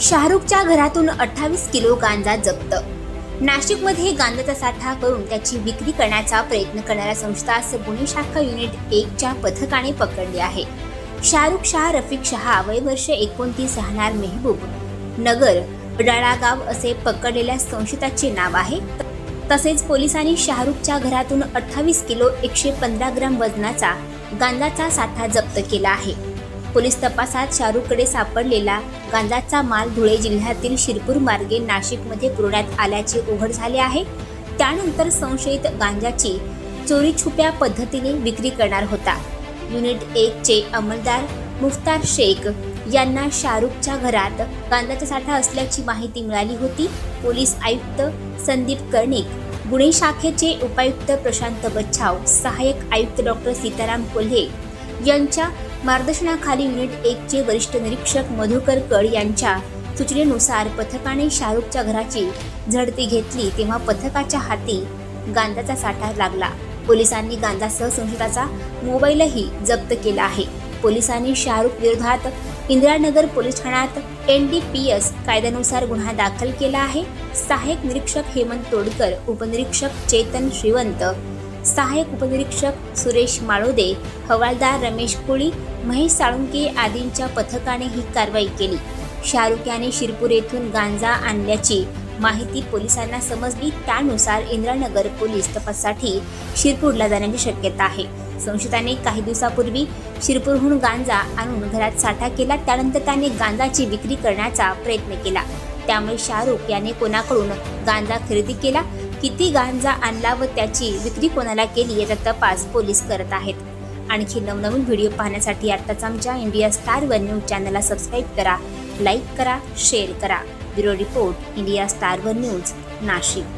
शाहरुखच्या घरातून अठ्ठावीस किलो गांजा जप्त. नाशिकमध्ये गांजाचा साठा करून त्याची विक्री करण्याचा प्रयत्न करणाऱ्या संस्थास गुन्हे शाखा युनिट एकच्या पथकाने पकडले आहे. शाहरुख शाह रफिक शहा वय वर्ष एकोणतीस राहणार मेहबूब. नगर वडाळा गाव असे पकडलेल्या संशयिताचे नाव आहे. तसेच पोलिसांनी शाहरुखच्या घरातून अठ्ठावीस किलो एकशे पंधरा ग्राम वजनाचा गांजाचा साठा जप्त केला आहे. पोलीस तपासात शाहरुखकडे सापडलेला गांजाचा माल धुळे जिल्ह्यातील शिरपूर मार्गे नाशिकमध्ये पुरवण्यात आल्याचे उघड झाले आहे. त्यानंतर संशयित गांजाची चोरी छुप्या पद्धतीने विक्री करणार होता. युनिट एकचे अंमलदार मुफ्तार शेख यांना शाहरुखच्या घरात गांजाचा साठा असल्याची माहिती मिळाली होती. पोलीस आयुक्त संदीप कर्णिक गुन्हे शाखेचे उपायुक्त प्रशांत बच्छाव सहाय्यक आयुक्त डॉक्टर सीताराम कोल्हे यांच्या मार्गदर्शनाखाली युनिट एकचे वरिष्ठ निरीक्षक मधुकर कड यांच्या सूचनेनुसार पथकाने शाहरुखच्या घराची झडती घेतली तेव्हा पथकाच्या हाती गांजाचा साठा लागला. पोलिसांनी गांजासह संशयिताचा मोबाईलही जप्त केला आहे. पोलिसांनी शाहरुख विरोधात इंदिरानगर पोलीस ठाण्यात एन डी पी एस कायद्यानुसार गुन्हा दाखल केला आहे. सहाय्यक निरीक्षक हेमंत तोडकर उपनिरीक्षक चेतन श्रीवंत सहाय्यक उपनिरीक्षक सुरेश माळोदे हवालदार रमेश कोळी महेश साळुंके आदींच्या पथकाने ही कारवाई केली. शाहरुख याने शिरपूर येथून गांजा आणल्याची माहिती पोलिसांना समजली. त्यानुसार इंद्रानगर पोलीस तपासासाठी शिरपूरला जाण्याची शक्यता आहे. संशयिताने काही दिवसापूर्वी शिरपूरहून गांजा आणून घरात साठा केला. त्यानंतर त्याने गांजाची विक्री करण्याचा प्रयत्न केला. त्यामुळे शाहरुख याने कोणाकडून गांजा खरेदी केला? किती गांजा आणला व त्याची विक्री कोणाला केली याचा तपास पोलीस करत आहेत. आणखी नवनवीन व्हिडिओ पाहण्यासाठी आत्ताच आमच्या इंडिया स्टार वन न्यूज चॅनलला सबस्क्राईब करा लाईक करा शेअर करा. Bureau report India star one news Nashik.